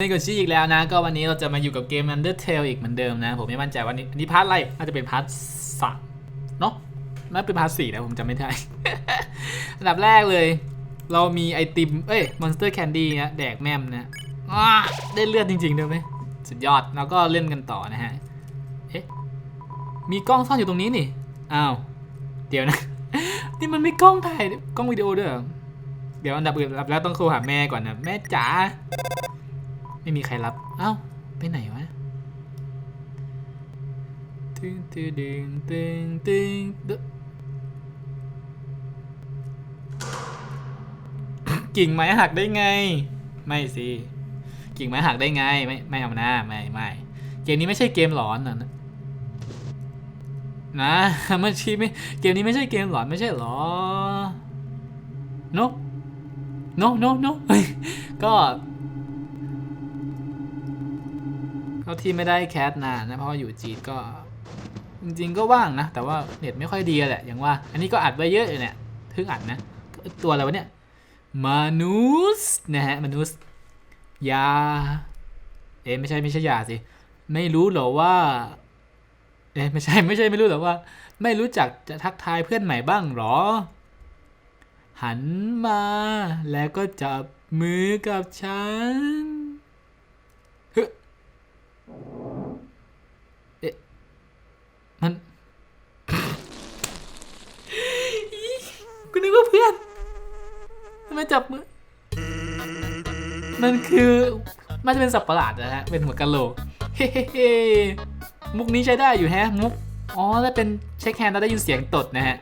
นี่ก็ชี้อีกแล้วนะ ก็วันนี้เราจะมาอยู่กับเกม Undertale อีกเหมือนเดิมนะ ผมไม่มั่นใจว่านี่อันนี้พาร์ทอะไรน่าจะเป็นพาร์ทสามเนาะน่าเป็นพาร์ทสี่นะผมจำไม่ได้ อันดับแรกเลย เรามีไอติม เอ้ย Monster Candy นะแดกแม่มนะอ้าได้เลือดจริงๆด้วยไหมสุดยอด แล้วก็เล่นกันต่อนะฮะ เอ๊ะ มีกล้องซ่อนอยู่ตรงนี้นี่ อ้าว เดี๋ยวนะ นี่มันไม่กล้องถ่ายกล้องวิดีโอด้วยเหรอเดี๋ยวอันดับอื่นอันดับแรกต้องโทรหาแม่ก่อนนะ แม่จ๋า ไม่มีใครรับ เอ้า ไปไหนวะตึงตึงตึงตึงตึงกิ่งไม้หักได้ไง ไม่สิ กิ่งไม้หักได้ไง ไม่ไม่เอาหน้าไม่ไม่เกมนี้ไม่ใช่เกมหลอนนะนะนะมันชีไม่เกมนี้ไม่ใช่เกมหลอนไม่ใช่หรอ no no no no ก็ ก็ที่ไม่ได้แคสนานนะเพราะว่าอยู่จีนก็ จริง ๆ ก็ว่างนะ แต่ว่าเน็ตไม่ค่อยดีแหละอย่างว่า อันนี้ก็อัดไว้เยอะเลยเนี่ยเพิ่งอัดนะตัวอะไรวะเนี่ยมนุษย์นะฮะมนุษย์ยา เอ๊ะไม่ใช่ไม่ใช่ยาสิ ไม่รู้หรอว่า เอ๊ะไม่ใช่ไม่ใช่ไม่รู้หรอว่า ไม่รู้จักจะทักทายเพื่อนใหม่บ้างหรอ หันมาแล้วก็จับมือกับฉัน เอ๊ะมันกูนึกว่าเพื่อนทำไมจับมือ มันคือมันจะเป็นสับประหลาดนะฮะ เป็นหัวกะโหลก เฮ้เฮ้มุกนี้ใช้ได้อยู่แฮะ มุก อ๋อแล้วเป็นเช็คแฮนด์แล้วได้ยินเสียงตดนะฮะ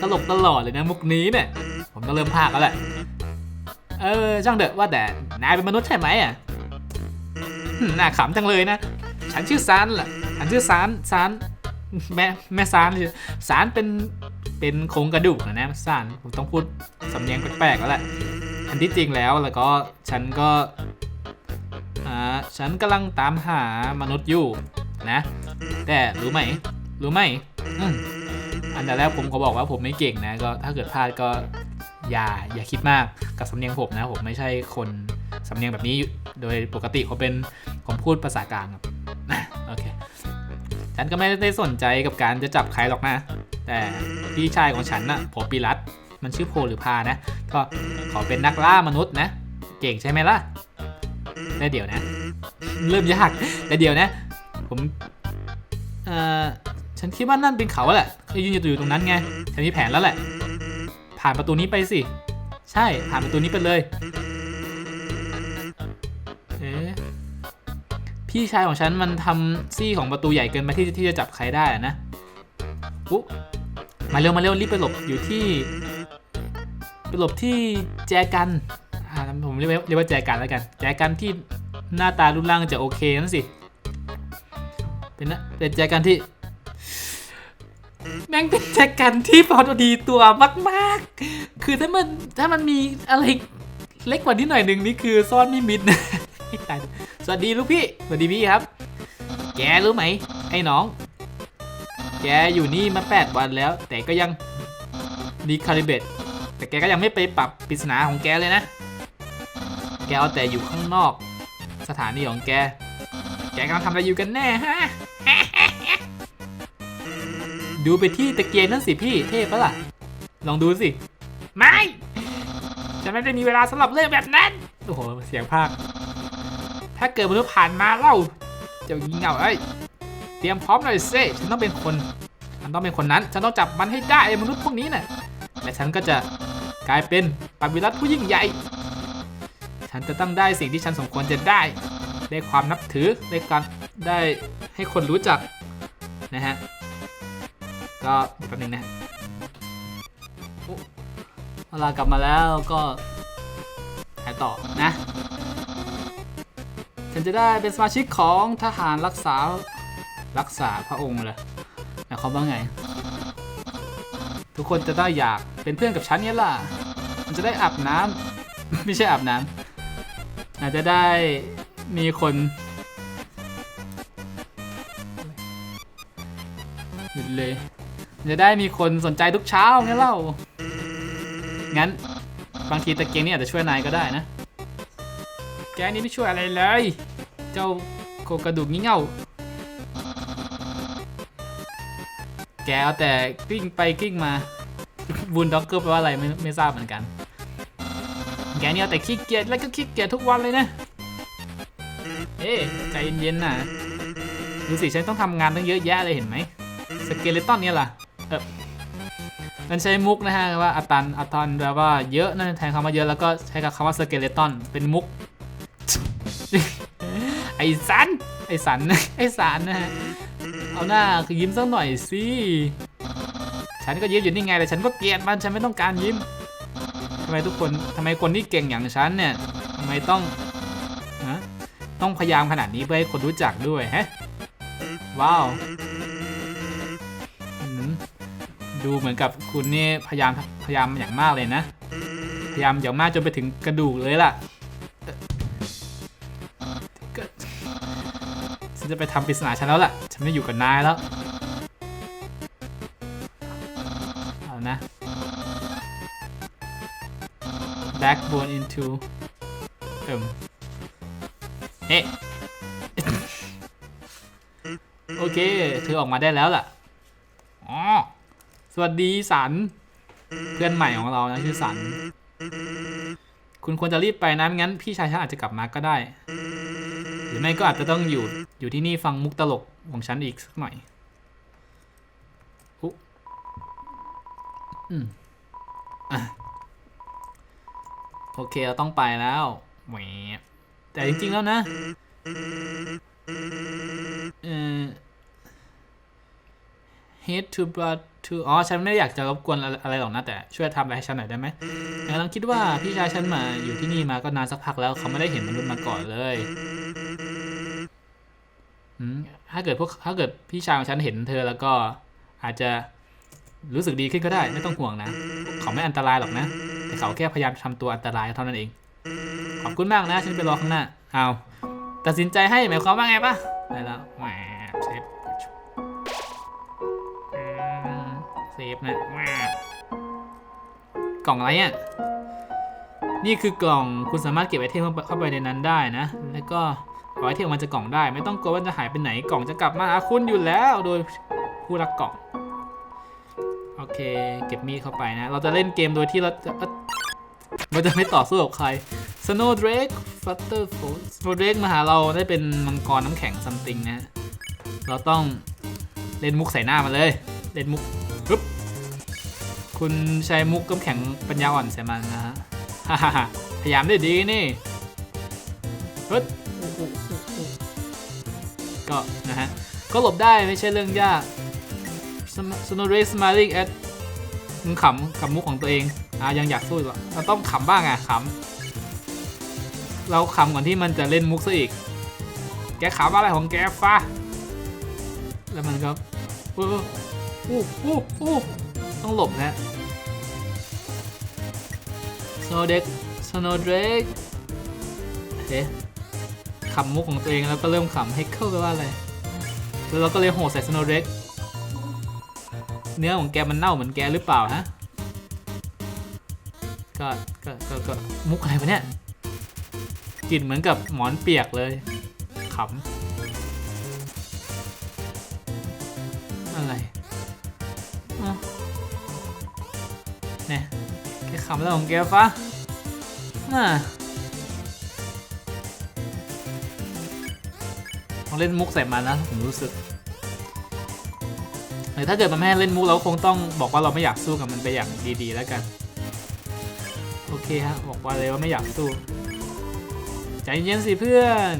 ตลกตลอดเลยนะ มุกนี้เนี่ย ผมก็เริ่มพากแล้วแหละ เออช่างเดอะว่าแต่นายเป็นมนุษย์ใช่ไหมอะ น่าขำจังเลยนะ ฉันชื่อซานล่ะฉันชื่อซานซานแม่แม่ซานเลยซานเป็นเป็นโครงกระดูกนะนะซานผมต้องพูดสำเนียงแปลกๆแล้วแหละอันที่จริงแล้วแล้วก็ฉันก็อ่าฉันกำลังตามหามนุษย์อยู่นะ แต่รู้ไหม รู้ไหมอืมอันดับแรกผมก็บอกว่าผมไม่เก่งนะก็ถ้าเกิดพลาดก็อย่าอย่าคิดมากกับสำเนียงผมนะผมไม่ใช่คน สำเนียงแบบนี้โดยปกติผมเป็นผมพูดภาษากลางครับนะโอเคฉันก็ไม่ได้สนใจกับการจะจับใครหรอกนะ แต่พี่ชายของฉันน่ะโพปิรัตมันชื่อโพหรือพานะ ก็ขอเป็นนักล่ามนุษย์นะ เก่งใช่ไหมล่ะแต่เดี๋ยวนะ เริ่มยากแต่เดี๋ยวนะ ผมเอ่อฉันคิดว่านั่นเป็นเขาแหละเขายืนอยู่ตรงนั้นไงฉันมีแผนแล้วแหละ ผ่านประตูนี้ไปสิ ใช่ผ่านประตูนี้ไปเลย พี่ชายของฉันมันทำซี่ของประตูใหญ่เกินไปที่ที่จะจับใครได้นะอุ๊มาเร็วมาเร็วรีบไปหลบอยู่ที่ไปหลบที่แจกันอ่าผมเรียกว่าเรียกว่าแจกันแล้วกัน แจกันที่หน้าตารูปร่างจะโอเคนั่นสิ เป็นนะเป็นแจกันที่แม่งเป็นแจกันที่พอดีตัวมากๆ คือถ้ามันถ้ามันมีอะไรเล็กกว่านี้หน่อยหนึ่งนี่คือซ่อนไม่มิดนะ สวัสดีลูกพี่ สวัสดีพี่ครับ แกรู้ไหม ไอ้น้อง แกอยู่นี่มา 8 วันแล้ว แต่ก็ยังดีคาลิเบตแต่แกก็ยังไม่ไปปรับปริศนาของแกเลยนะ แกเอาแต่อยู่ข้างนอก สถานีของแก แกกำลังทำอะไรอยู่กันแน่ฮะ ดูไปที่ตะเกียงนั่นสิพี่ เท่ปะล่ะ ลองดูสิ ไม่ ฉันไม่ได้มีเวลาสำหรับเรื่องแบบนั้น โอ้โห เสียงภาค ถ้าเกิดมนุษย์ผ่านมาเล่าจ้ายิงเหงาเอ้ยเตรียมพร้อมหน่อยสิฉันต้องเป็นคนฉันต้องเป็นคนนั้น ฉันต้องจับมันให้ได้ไอ้มนุษย์พวกนี้น่ะและฉันก็จะกลายเป็นปาบิรัตผู้ยิ่งใหญ่ ฉันจะต้องได้สิ่งที่ฉันสมควรจะได้ ได้ความนับถือได้การได้ให้คนรู้จักนะฮะ ก็เดี๋ยวแป๊บนึงนะเวลากลับมาแล้วก็ไปต่อนะ ฉันจะได้เป็นสมาชิกของทหารรักษารักษาพระองค์เลยหมายควาว่าไง ทุกคนจะได้อยากเป็นเพื่อนกับฉันเนี่ยล่ะ มันจะได้อาบน้ำไม่ใช่อาบน้ำอาจจะได้มีคนหยุดเลยจะได้มีคนสนใจทุกเช้าเนี่ยเล่า งั้นบางทีตะเกียงนี่อาจจะช่วยนายก็ได้นะ แกนี่ไม่ช่วยอะไรเลย เจ้าโครงกระดูกงี่เง่า แกเอาแต่กลิ้งไปกลิ้งมา บูนด็อกเกอร์แปลว่าอะไรไม่ไม่ทราบเหมือนกัน แกนี่เอาแต่ขี้เกียจแล้วก็ขี้เกียจทุกวันเลยนะ เอ๊ะใจเย็นๆนะดูสิฉันต้องทำงานตั้งเยอะแยะเลยเห็นไหม สเกเลตันเนี่ยล่ะ เออมันใช้มุกนะฮะว่าอัตันอัตันแปลว่าเยอะนั่นแทนคำว่าเยอะแล้วก็ใช้กับคำว่าสเกเลตันเป็นมุก สัน ไอสัน ไอสันนะฮะ เอาหน้าคือยิ้มสักหน่อยสิ ฉันก็ยิ้มอยู่นี่ไงแต่ฉันก็เกลียดมันฉันไม่ต้องการยิ้มทำไมทุกคนทำไมคนที่เก่งอย่างฉันเนี่ยทำไมต้องะต้องพยายามขนาดนี้เพื่อให้คนรู้จักด้วยฮะ ว้าว ดูเหมือนกับคุณนี่พยายามพยายามอย่างมากเลยนะ พยายามอย่างมากจนไปถึงกระดูกเลยล่ะ ฉันจะไปทำปริศนาฉันแล้วล่ะ ฉันไม่อยู่กับนายแล้ว เอานะ backbone into เอิมเอ๊ะโอเค เธอออกมาได้แล้วล่ะ อ๋อ สวัสดีสัน เพื่อนใหม่ของเรานะชื่อสัน คุณควรจะรีบไปนะงั้น พี่ชายฉันอาจจะกลับมาก็ได้ รือไม่ก็อาจจะต้องอยู่อยู่ที่นี่ฟังมุกตลกของฉันอีกสักหน่อยอุอืมอะโอเคเราต้องไปแล้วแหมแต่จริงๆแล้วนะเอ่อ head to blood to อ๋อ ฉันไม่ได้อยากจะรบกวนอะไรหรอกนะ แต่ช่วยทำอะไรให้ฉันหน่อยได้ไหมกำลังคิดว่าพี่ชายฉันมาอยู่ที่นี่มาก็นานสักพักแล้ว เขาไม่ได้เห็นมนุษย์มาก่อนเลย ถ้าเกิดพวกถ้าเกิดพี่ชายของฉันเห็นเธอแล้วก็อาจจะรู้สึกดีขึ้นก็ได้ไม่ต้องห่วงนะ เขาไม่อันตรายหรอกนะ แต่เขาแค่พยายามทำตัวอันตรายเท่านั้นเอง ขอบคุณมากนะ ฉันไปรอข้างหน้า เอาตัดสินใจให้หมายความว่าไงปะได้แล้วแหมเซฟอืมเซฟนะแหมกล่องอะไรอะนี่คือกล่องคุณสามารถเก็บไอเทมเข้าไปในนั้นได้นะ แล้วก็ เอาไอเทมออกมาจากล่องได้ ไม่ต้องกลัวว่าจะหายไปไหนกล่องจะกลับมาหาคุณอยู่แล้วโดยผู้รักกล่องโอเค เก็บมีดเข้าไปนะ เราจะเล่นเกมโดยที่เราจะเอ้อเราจะไม่ต่อสู้กับใคร Snow Drake Flutterfoot Snow Drake มาหาเราได้เป็นมังกรน้ำแข็งซัมติงนะ เราต้องเล่นมุกใส่หน้ามันเลย เล่นมุกปึ๊บคุณใช้มุกน้ำแข็งปัญญาอ่อนใส่มันนะฮะฮ่าพยายามได้ดีนี่เฮ้ย ก็นะฮะ ก็หลบได้ไม่ใช่เรื่องยาก Snow Drake smiling at มึงขำกับมุกของตัวเอง อะยังอยากสู้อยู่อะเราต้องขำบ้างอะขำ เราขำก่อนที่มันจะเล่นมุกซะอีก แกขำอะไรของแกฟ้าแล้วมันก็เอออู้อู้อู้ต้องหลบนะ Snow Drake Snow Drake เอ๊ะ ขำมุกของตัวเองแล้วก็เริ่มขำให้เข้าไปลว่าอะไร แล้วเราก็เลยโหดใส่ Snow Drake เนื้อของแกมันเน่าเหมือนแกหรือเปล่าฮะ ก็ก็ก็ก็มุกอะไรวะเนี่ยกลิ่นเหมือนกับหมอนเปียกเลยขำอะไรเนี่ยแกขำแล้วของแกฟะน่า เล่นมุกใส่มันนะผมรู้สึกหรือถ้าเกิดมันไม่เล่นมุกเราคงต้องบอกว่าเราไม่อยากสู้กับมันไปอย่างดีๆ แล้วกัน โอเคฮะบอกว่าเลยว่าไม่อยากสู้ใจเย็นสิเพื่อน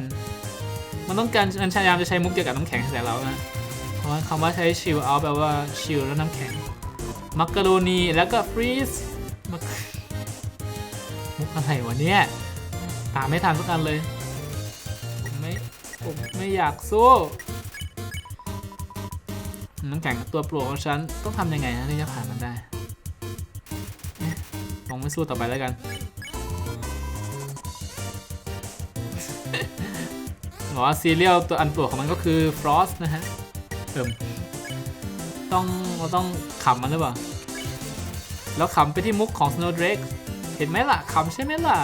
มันต้องการมันพยายามจะใช้มุกเกี่ยวกับน้ำแข็งใส่เรานะเพราะว่าคำว่าใช้ชิลเอาแปลว่าชิลแล้วน้ำแข็งมักกะโรนีแล้วก็ฟรีซมุกอะไรวะเนี่ยตามไม่ทันสักอันเลย ผมไม่อยากสู้น้ำแข็งตัวโปรดของฉันต้องทำยังไงนะที่จะผ่านมันได้เอ๊ะลองไม่สู้ต่อไปแล้วกัน บอกว่าซีเรียลตัวอันโปรดของมันก็คือฟรอสนะฮะเอิ่มต้องเราต้องขำมันหรือเปล่า แล้วขำไปที่มุกของ Snow Drake เห็นไหมล่ะขำใช่ไหมล่ะ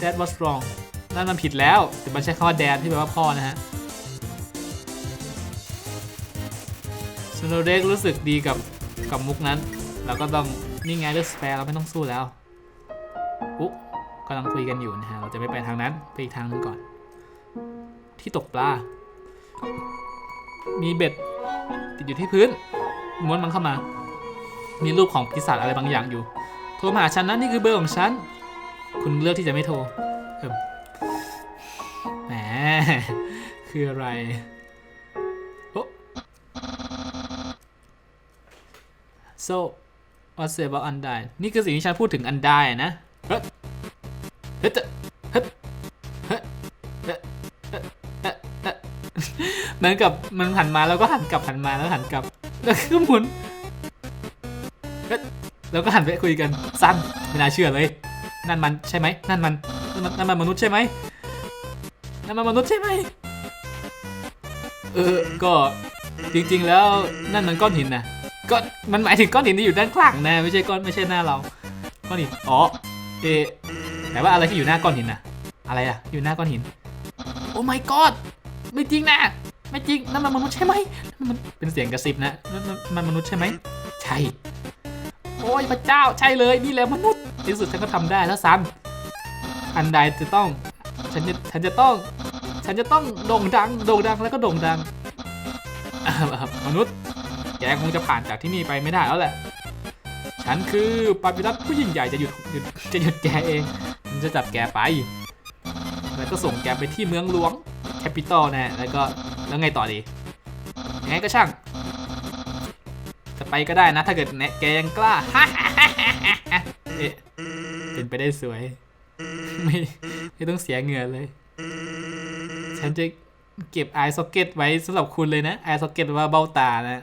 That was wrong นั่นมันผิดแล้วแต่มันใช้คำว่าแดนที่แปลว่าพ่อนะฮะสโนเด็กรู้สึกดีกับกับมุกนั้น เราก็ต้องนี่ไงเลือกสเปรเราไม่ต้องสู้แล้วอุ๊กำลังคุยกันอยู่นะฮะ เราจะไม่ไปทางนั้น ไปอีกทางนึงก่อน ที่ตกปลา มีเบ็ด ติดอยู่ที่พื้น ม้วนมันเข้ามา มีรูปของปีศาจอะไรบางอย่างอยู่ โทรมาหาฉันนะนี่คือเบอร์ของฉัน คุณเลือกที่จะไม่โทรเอิ่มแหม คืออะไรโซ what's about undyed นี่คือสิ่งที่ฉันพูดถึง undyed นะเฮ้ยเฮ้ยเฮ้ยเหมือนกับมันหันมาแล้วก็หันกลับหันมาแล้วหันกลับ แล้วก็หมุนแล้วก็หันไปคุยกันสั้นไม่น่าเชื่อเลย นั่นมันใช่ไหมนั่นมันนั่นมันมนุษย์ใช่ไหม นั่นมันมนุษย์ใช่ไหมเออ ก็จริงๆ แล้วนั่นมันก้อนหินนะก็มันหมายถึงก้อนหินที่อยู่ด้านข้างนะ ไม่ใช่ก้อนไม่ใช่หน้าเรา ก้อนหิน อ๋อ เอะแต่ว่าอะไรที่อยู่หน้าก้อนหินนะอะไรอะอยู่หน้าก้อนหิน โอ้ my god ไม่จริงนะ ไม่จริง นั่นมันมนุษย์ใช่ไหมนั่นมันเป็นเสียงกระซิบนะนั่นมันมันมนุษย์ใช่ไหม ใช่ โอ้ยพระเจ้า ใช่เลย นี่แหละมนุษย์ในที่สุดฉันก็ทำได้แล้วซันอันใดจะต้อง ฉันจะฉันจะต้อง ฉันจะต้องโด่งดังโด่งดังแล้วก็โด่งดังมนุษย์ แกคงจะผ่านจากที่นี่ไปไม่ได้แล้วแหละ ฉันคือปาปิรัสผู้ยิ่งใหญ่จะหยุดหยุดจะหยุดแกเองฉันจะจับแกไป แล้วก็ส่งแกไปที่เมืองหลวงแคปิตอลนะแล้วก็แล้วไงต่อดียังไงก็ช่าง จะไปก็ได้นะถ้าเกิดแกยังกล้าเอ๊ะเป็นไปได้สวย ไม่ไม่ต้องเสียเหงื่อเลย ฉันจะเก็บ eye socket ไว้สำหรับคุณเลยนะ eye socket ว่าเบ้าตานะ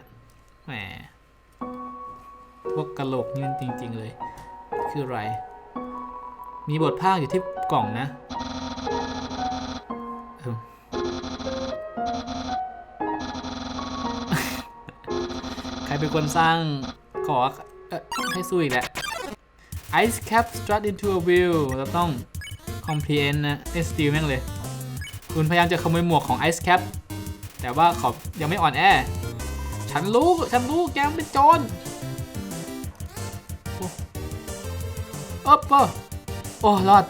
แหมพวกกะโหลกนี่มันจริง ๆ เลย คืออะไร มีบทภาคอยู่ที่กล่องนะใครเป็นคนสร้างขออให้สู้อีกแหละ Ice cap strut into a wheel เราต้อง comprehend นะเอสติลแม่งเลย คุณพยายามจะขโมยหมวกของ Ice cap แต่ว่าเขายังไม่อ่อนแอ ฉันรู้ ฉันรู้ แกมันเป็นโจรโอ้โอ๊บโอ้โอ้ รอด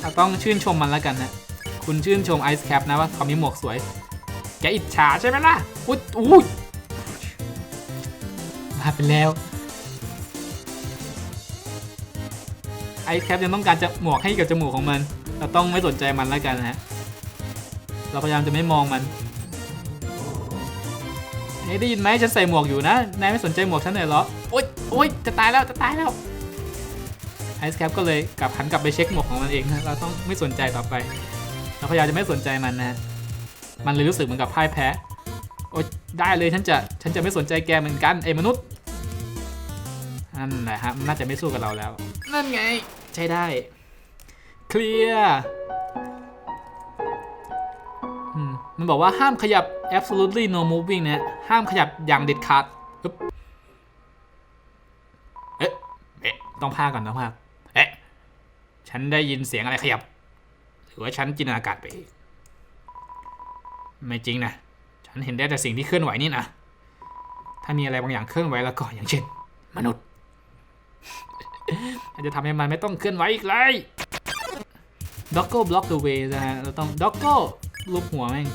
เราต้องชื่นชมมันแล้วกันนะ คุณชื่นชม Ice cap นะว่าเขามีหมวกสวย แกอิจฉาใช่ไหมล่ะ อุ้ยอุ้ยมาไปแล้ว ไอแคปยังต้องการจะหมวกให้กับจมูกของมัน เราต้องไม่สนใจมันแล้วกันนะฮะ เราพยายามจะไม่มองมันเฮ้ยได้ยินไหมฉันใส่หมวกอยู่นะ นายไม่สนใจหมวกฉันเลยเหรอ โอ๊ยโอ๊ยจะตายแล้ว จะตายแล้ว ไอซ์แคปก็เลยกลับหันกลับไปเช็คหมวกของมันเองนะ เราต้องไม่สนใจต่อไป เราพยายามจะไม่สนใจมันนะ มันเลยรู้สึกเหมือนกับพ่ายแพ้ โอ๊ยได้เลยฉันจะฉันจะไม่สนใจแกเหมือนกันไอ้มนุษย์นั่นแหละฮะมันน่าจะไม่สู้กับเราแล้ว นั่นไง ใช้ได้ เคลียร์มันบอกว่าห้ามขยับ absolutely no moving นะห้ามขยับอย่างเด็ดขาดเอ๊ะเอ๊ะต้องพาก่อนต้องพากเอ๊ะ ฉันได้ยินเสียงอะไรขยับ หรือว่าฉันจินตนาการไปเองไม่จริงนะ ฉันเห็นได้แต่สิ่งที่เคลื่อนไหวนี่นะ ถ้ามีอะไรบางอย่างเคลื่อนไหวแล้วก็อย่างเช่น มนุษย์ จจะทำให้มันไม่ต้องเคลื่อนไหวอีกเลยด็อกโก้บล็อกเดอะเวย์นะฮะ เราต้องด็อกโก้ลบหัวแม่ง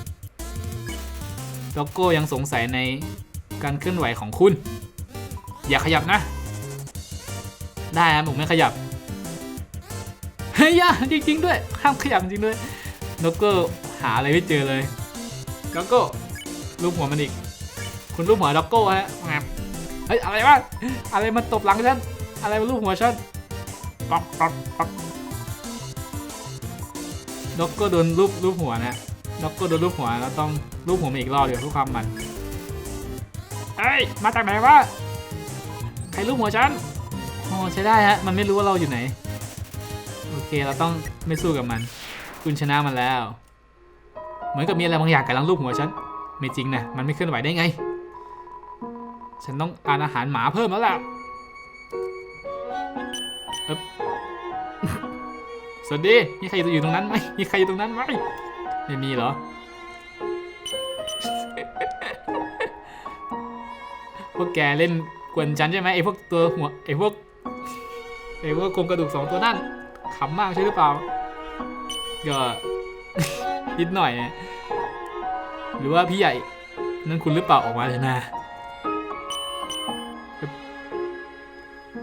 ด็อกโก้ยังสงสัยในการเคลื่อนไหวของคุณ อย่าขยับนะ ได้ครับผมไม่ขยับ เฮ้ยย่าจริง ๆ ด้วย ห้ามขยับจริงด้วยด็อกโก้หาอะไรไม่เจอเลยด็อกโก้ลูบหัวมันอีก คุณลูบหัวด็อกโก้ฮะเฮ้ยอะไรวะ อะไรมันตบหลังฉัน อะไรมาลูบหัวฉันป๊อกป๊อกป๊อกด็อกก็โดนรูปรูปหัวนะด็อกก็โดนรูปหัวแล้วต้องรูปหัวมันอีกรอบเดี๋ยวเพื่อความมันเอ้ยมาจากไหนวะใครรูปหัวฉันโอ้ใช้ได้ฮะมันไม่รู้ว่าเราอยู่ไหนโอเคเราต้องไม่สู้กับมัน คุณชนะมันแล้ว เหมือนกับมีอะไรบางอย่างกำลังรูปหัวฉันไม่จริงนะมันไม่เคลื่อนไหวได้ไง ฉันต้องอ่านอาหารหมาเพิ่มแล้วล่ะ อึ๊บวัสดีมีใครอยู่ตรงนั้นไหมมีใครอยู่ตรงนั้นไหมไม่มีเหรอ พวกแกเล่นกวนฉันใช่ไหมไอพวกตัวหัวไอพวกไอพวกโครงกระดูกสองตัวนั่นขำมากใช่หรือเปล่าก็นิดหน่อยนะหรือว่าพี่ใหญ่นั่นคุณหรือเปล่าออกมาเถอะนะ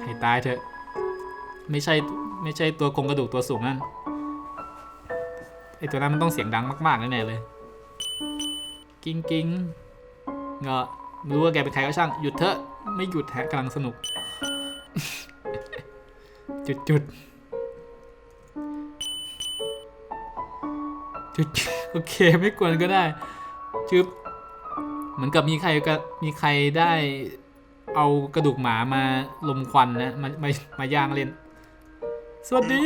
ให้ตายเถอะ ไม่ใช่ไม่ใช่ตัวโครงกระดูกตัวสูงนั่นไอตัวนั้นมันต้องเสียงดังมากๆแน่ๆเลย กิ้งกิ้งเงาะรู้ว่าแกเป็นใครก็ช่างหยุดเถอะไม่หยุดฮะกำลังสนุก จุดจุดจุดโอเคไม่กวนก็ได้จึบเหมือนกับมีใครก็มีใครได้เอากระดูกหมามาลมควันนะมามามาย่างเล่น สวัสดี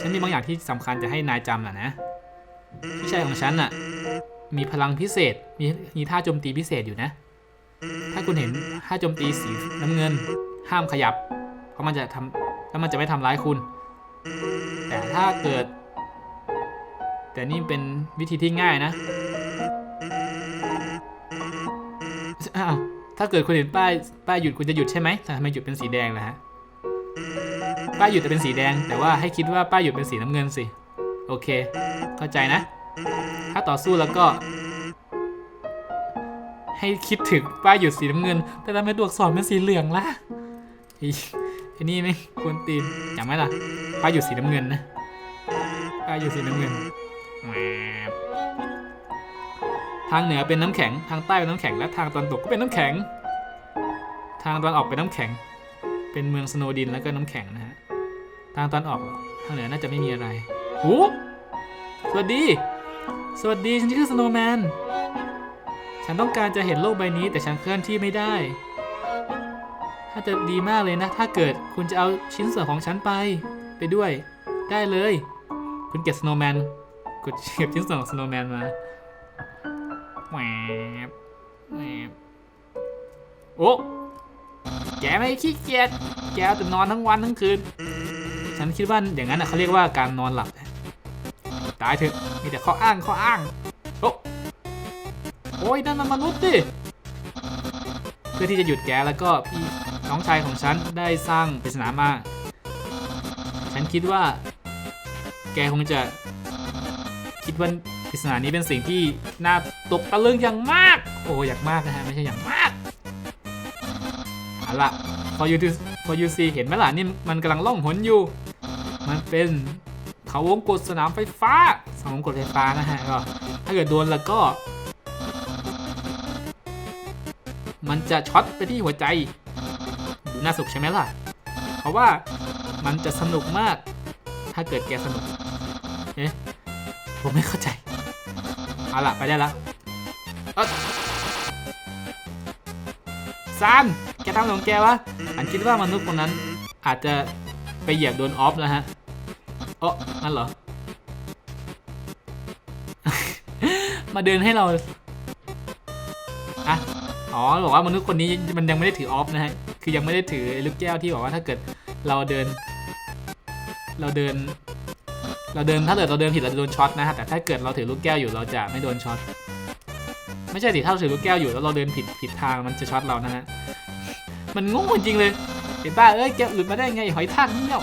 ฉันมีบางอย่างที่สำคัญจะให้นายจำน่ะนะ พี่ชายของฉันน่ะ มีพลังพิเศษ มีมีท่าโจมตีพิเศษอยู่นะ ถ้าคุณเห็นท่าโจมตีสีน้ำเงิน ห้ามขยับ เพราะมันจะทำแล้วมันจะไม่ทำร้ายคุณ แต่ถ้าเกิด แต่นี่เป็นวิธีที่ง่ายนะอ้าวถ้าเกิดคุณเห็นป้ายป้ายหยุดคุณจะหยุดใช่ไหมแต่ทำไมหยุดเป็นสีแดงล่ะฮะ ป้ายหยุดจะเป็นสีแดง แต่ว่าให้คิดว่าป้ายหยุดเป็นสีน้ำเงินสิ โอเค เข้าใจนะ ถ้าต่อสู้แล้วก็ ให้คิดถึงป้ายหยุดสีน้ำเงิน แต่ทำไมตัวอักษรเป็นสีเหลืองล่ะไอ้นี่ไม่ควรตีนจำไหมล่ะ ป้ายหยุดสีน้ำเงินนะ ป้ายหยุดสีน้ำเงินทางเหนือเป็นน้ำแข็ง ทางใต้เป็นน้ำแข็ง และทางตะวันตกก็เป็นน้ำแข็ง ทางตะวันออกเป็นน้ำแข็ง เป็นเมืองสโนดินแล้วก็น้ำแข็งนะางตอนออกทางเหนือน่าจะไม่มีอะไรโอ้สวัสดี สวัสดีฉันชื่อสโนว์แมน ฉันต้องการจะเห็นโลกใบนี้แต่ฉันเคลื่อนที่ไม่ได้ ถ้าจะดีมากเลยนะ ถ้าเกิดคุณจะเอาชิ้นส่วนของฉันไปไปด้วย ได้เลย คุณเก็บสโนว์แมนกดเก็บชิ้นส่วนของสโนว์แมนมาแหวบแหวบโอ้แกไม่ขี้เกียจ แกแต่นอนทั้งวันทั้งคืน คิดว่าอย่างนั้นเขาเรียกว่าการนอนหลับตายเถอะมีแต่ข้ออ้างข้ออ้างโอ้โอ้ยนั่นมันมนุษย์ดิเพื่อที่จะหยุดแกแล้วก็พี่น้องชายของฉันได้สร้างปริศนามา ฉันคิดว่า แกคงจะคิดว่าปริศนานี้เป็นสิ่งที่น่าตกตะลึงอย่างมาก โอ้อย่างมากนะฮะไม่ใช่อย่างมากเอาละพอยูทีพอยูซีเห็นไหมล่ะนี่มันกำลังล่องหนอยู่ มันเป็นเขาวงกดสนามไฟฟ้าสนามวงกดไฟฟ้านะฮะก็ถ้าเกิดโดนแล้วก็ มันจะช็อตไปที่หัวใจดูน่าสุขใช่ไหมล่ะ เพราะว่ามันจะสนุกมาก ถ้าเกิดแกสนุกเอ๊ะผมไม่เข้าใจ เอาล่ะ ไปได้แล้วเอ้ยซานแกทำอะไรของแกวะฉันคิดว่ามนุษย์คนนั้นอาจจะไปเหยียบโดนออฟแล้วฮะ เอ๋อนั่นเหรอ มาเดินให้เราอะอ๋อบอกว่ามนุษย์คนนี้มันยังไม่ได้ถือออฟนะฮะ คือยังไม่ได้ถือลูกแก้วที่บอกว่าถ้าเกิดเราเดิน เราเดิน เราเดินถ้าเกิดเราเดินผิดเราจะโดนช็อตนะฮะ แต่ถ้าเกิดเราถือลูกแก้วอยู่เราจะไม่โดนช็อต ไม่ใช่สิถ้าเราถือลูกแก้วอยู่แล้วเราเดินผิดผิดทางมันจะช็อตเรานะฮะ มันโง่จริงเลยไอ้บ้าเอ้ยแกหลุดมาได้ไงหอยทากเงี้ย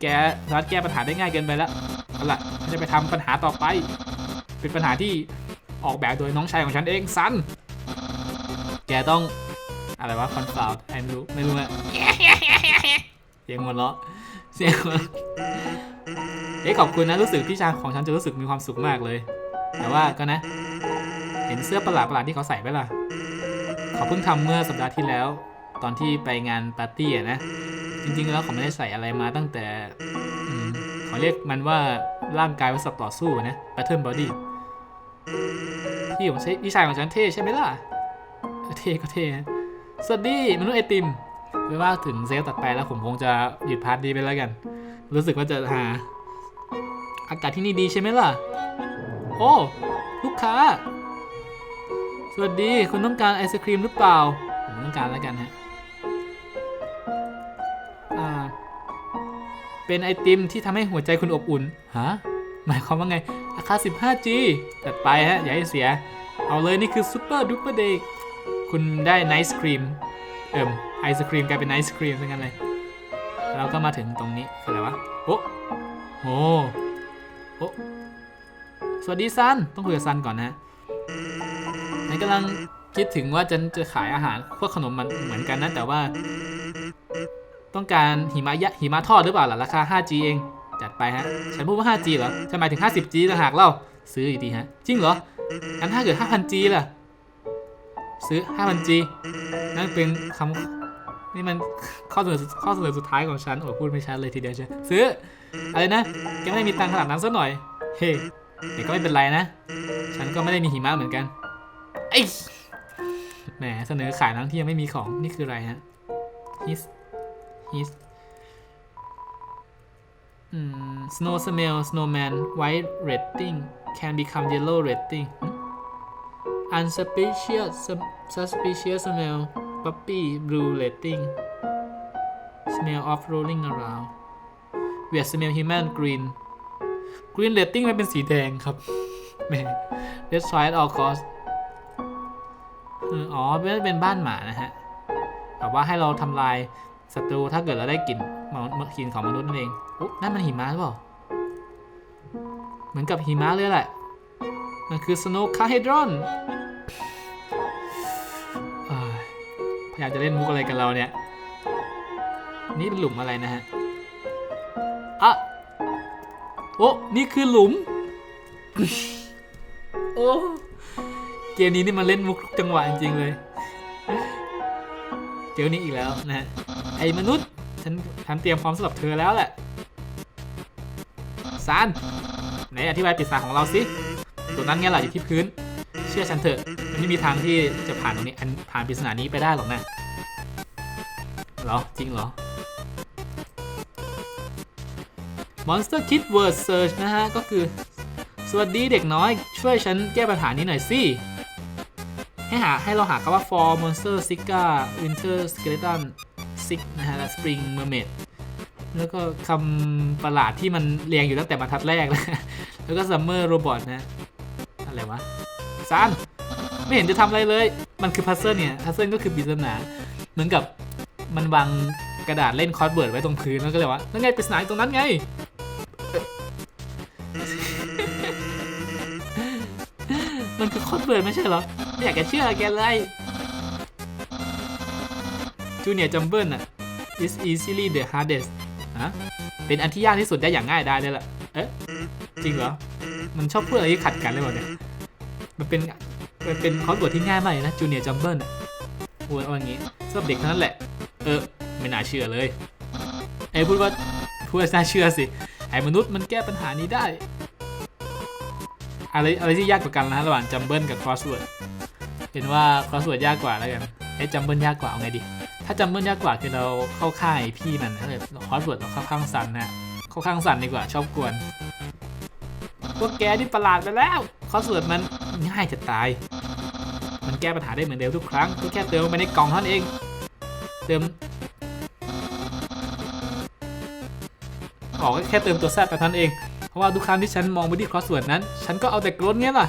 แกสามารถแก้ปัญหาได้ง่ายเกินไปแล้วเอาล่ะจะไปทำปัญหาต่อไป เป็นปัญหาที่ออกแบบโดยน้องชายของฉันเองซัน แกต้องอะไรวะคอนฟาวไอ้ไม่รู้ไม่รู้อะเสียงหัวเราะเสียงหัวเราะเอ๊ะขอบคุณนะรู้สึกพี่ชายของฉันจะรู้สึกมีความสุขมากเลย แต่ว่าก็นะ เห็นเสื้อประหลาดประหลาดๆที่เขาใส่ไหมล่ะเขาเพิ่งทำเมื่อสัปดาห์ที่แล้ว ตอนที่ไปงานปาร์ตี้อะนะ จริงๆแล้วเขาไม่ได้ใส่อะไรมาตั้งแต่เขาเรียกมันว่าร่างกายวัสดุต่อสู้นะ Battle Body พี่ผมใช้พี่ชายของฉันเท่ใช่ไหมล่ะเออเท่ก็เท่สวัสดีมนุษย์ไอติมไม่ว่าถึงเซลตัดไปแล้วผมคงจะหยุดพาร์ทดีไปแล้วกัน รู้สึกว่าจะหา อากาศที่นี่ดีใช่ไหมล่ะ โอ้ ลูกค้า สวัสดี คุณต้องการไอศครีมหรือเปล่า ผมต้องการแล้วกันฮะ เป็นไอติมที่ทำให้หัวใจคุณอบอุ่น ฮะ หมายความว่าไง ราคา 15G จัดไปฮะ อย่าให้เสีย เอาเลยนี่คือซูเปอร์ดูเปอร์เดย์คุณได้ไนศครีม เอิ่มไอศครีมกลายเป็นไอศครีมซะงั้นเลย เราก็มาถึงตรงนี้คืออะไรวะ โอ้โหโอ้สวัสดีซัน ต้องคุยกับซันก่อนนะฮะไหนกำลังคิดถึงว่าจะจะขายอาหารพวกขนมมันเหมือนกันนะแต่ว่า ต้องการหิมะยะหิมะทอดหรือเปล่าล่ะราคา 5G เอง จัดไปฮะ ฉันพูดว่า 5G เหรอจะหมายถึง 50G ต่างหากเล่า ซื้ออยู่ดีฮะ จริงเหรอ งั้นถ้าเกิด 5,000G ล่ะ ซื้อ 5,000G นั่นเป็นคำนี่มันข้อเสนอข้อเสนอสุดท้ายของฉัน โอ้พูดไม่ชัดเลยทีเดียวใช่ซื้อ อะไรนะ แกไม่ได้มีตังค์ขนาดนั้นซะหน่อย เฮ้แต่ก็ไม่เป็นไรนะ ฉันก็ไม่ได้มีหิมะเหมือนกัน ไอ้แหมเสนอขายทั้งที่ยังไม่มีของ นี่คืออะไรฮะ his his อืม snow smell snowman white rating can become yellow rating unsuspicious suspicious smell puppy blue rating smell of rolling around weird smell human green green rating มันเป็นสีแดงครับแหม let's try at all cost อ๋อเป็นบ้านหมานะฮะแบบว่าให้เราทำลาย ศัตรูถ้าเกิดเราได้กลิ่นมนุษย์กลิ่นของมนุษย์นั่นเองอุ๊ยนั่นมันหิมะหรือเปล่า เหมือนกับหิมะเลยแหละ มันคือ snow cahedron เอ้ยพยายามจะเล่นมุกอะไรกันเราเนี่ย นี่เป็นหลุมอะไรนะฮะ อะ โอ้ นี่คือหลุม โอ้ เกมนี้นี่มันเล่นมุกทุกจังหวะจริงๆเลย เจอนี่อีกแล้วนะฮะ ไอ้มนุษย์ ฉันฉันเตรียมพร้อมสำหรับเธอแล้วแหละซานไหนอธิบายปริศนาของเราสิตัวนั้นไงล่ะอยู่ที่พื้น เชื่อฉันเถอะมันไม่มีทางที่จะผ่านตรงนี้อันผ่านปริศนานี้ไปได้หรอกนะเหรอ จริงเหรอ Monster Kid Word Search นะฮะ ก็คือ สวัสดีเด็กน้อย ช่วยฉันแก้ปัญหานี้หน่อยสิ ให้หาให้เราหาคำว่า for monster Sika winter skeleton sick นะฮะและ spring mermaid แล้วก็คำประหลาดที่มันเรียงอยู่ตั้งแต่บรรทัดแรกนะแล้วก็ summer robot นะอะไรวะซานไม่เห็นจะทำอะไรเลย มันคือพัซเซิลเนี่ย พัซเซิลก็คือปริศนา เหมือนกับมันวางกระดาษเล่นคอร์สเบิร์ดไว้ตรงพื้นแล้วก็เลยว่าแล้วไงปริศนาอยู่ตรงนั้นไง มันคือคอร์สเบิร์ดไม่ใช่เหรอ ไม่อยากจะเชื่อแกเลย จูเนียร์จัมเบิลอะ is easily the hardest ฮะเป็นอันที่ยากที่สุดได้อย่างง่ายได้เลยล่ะ เอ๊ะ จริงเหรอ มันชอบพูดอะไรที่ขัดกันเลยว่ะเนี่ย มันเป็น มันเป็นคอร์สบทที่ง่ายมากเลยนะจูเนียร์จัมเบิลอะโอ้ยเอาอย่างงี้สำหรับเด็กเท่านั้นแหละ เออ ไม่น่าเชื่อเลย ไอ้พูดว่าพูดว่าน่าเชื่อสิ ไอ้มนุษย์มันแก้ปัญหานี้ได้ อะไร อะไรที่ยากกว่ากันนะระหว่างจัมเบิลกับครอสเวิร์ดเห็นว่าครอสเวิร์ดยากกว่าแล้วกันไอ้จัมเบิลยากกว่าเอาไงดี ถ้าจัมเบิลยากกว่าคือเราเข้าค่ายพี่มันถ้าเกิดครอสเวิร์ดเราเข้าข้างสันนะเข้าข้างสันดีกว่าชอบกวนพวกแกนี่ประหลาดไปแล้วคอสเวิร์ดมันง่ายจะตาย มันแก้ปัญหาได้เหมือนเดิมทุกครั้งก็แค่เติมไปในกล่องเท่านั้นเอง เติมออกก็แค่เติมตัวแซดไปท่านั้นเอง เพราะว่าทุกครั้งที่ฉันมองไปที่คอสเวิร์ดนั้น ฉันก็เอาแต่กรดเงี้ยล่ะ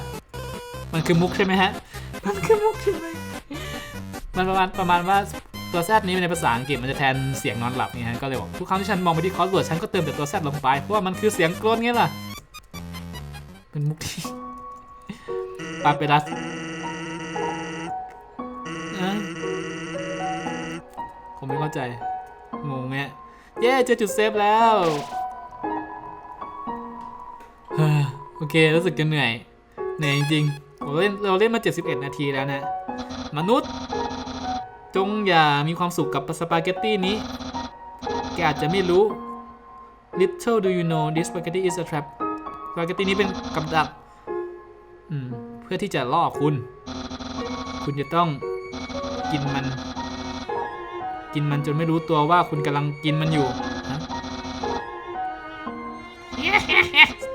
มันคือมุกใช่ไหมฮะ มันคือมุกใช่ไหมมันประมาณประมาณว่า ตัวแซดนี้ในภาษาอังกฤษมันจะแทนเสียงนอนหลับนี่ฮะก็เลยบอกทุกครั้งที่ฉันมองไปที่คอสเวิร์ดฉันก็เติมแต่ตัวแซดลงไปเพราะว่ามันคือเสียงกรดเงี้ยล่ะเป็นมุกที่ปาเปรัสผมไม่เข้าใจงงเนี่ยเย้เจอจุดเซฟแล้วโอเครู้สึกจะเหนื่อยเหนื่อยจริงๆเราเล่นเราเล่นมา 71 นาทีแล้วนะ มนุษย์ จงอย่ามีความสุขกับสปาเกตตี้นี้ แกอาจจะไม่รู้ Little do you know this spaghetti is a trap สปาเกตตี้นี้เป็นกับดักอืมเพื่อที่จะล่อคุณ คุณจะต้องกินมัน กินมันจนไม่รู้ตัวว่าคุณกำลังกินมันอยู่ฮะ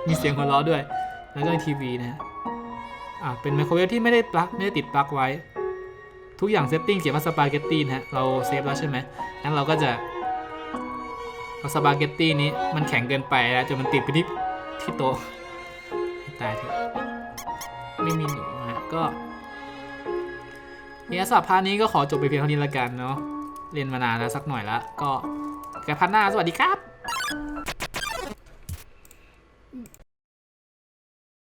มีเสียงหัวเราะด้วย แล้วก็ทีวีนะฮะ อ่าเป็นไมโครเวฟที่ไม่ได้ปลั๊กไม่ได้ติดปลั๊กไว้ ทุกอย่างเซตติ้งเขียนว่าสปาเกตตี้นะฮะเราเซฟแล้วใช่ไหมงั้นเราก็จะเราสปาเกตตี้นี้มันแข็งเกินไปแล้วจนมันติดไปที่ที่โต๊ะตายเถอะไม่มีหนูฮะก็เนี่ยสับพาร์ทนี้ก็ขอจบไปเพียงเท่านี้ละกันเนาะเรียนมานานแล้วสักหน่อยละก็แกพันหน้าสวัสดีครับ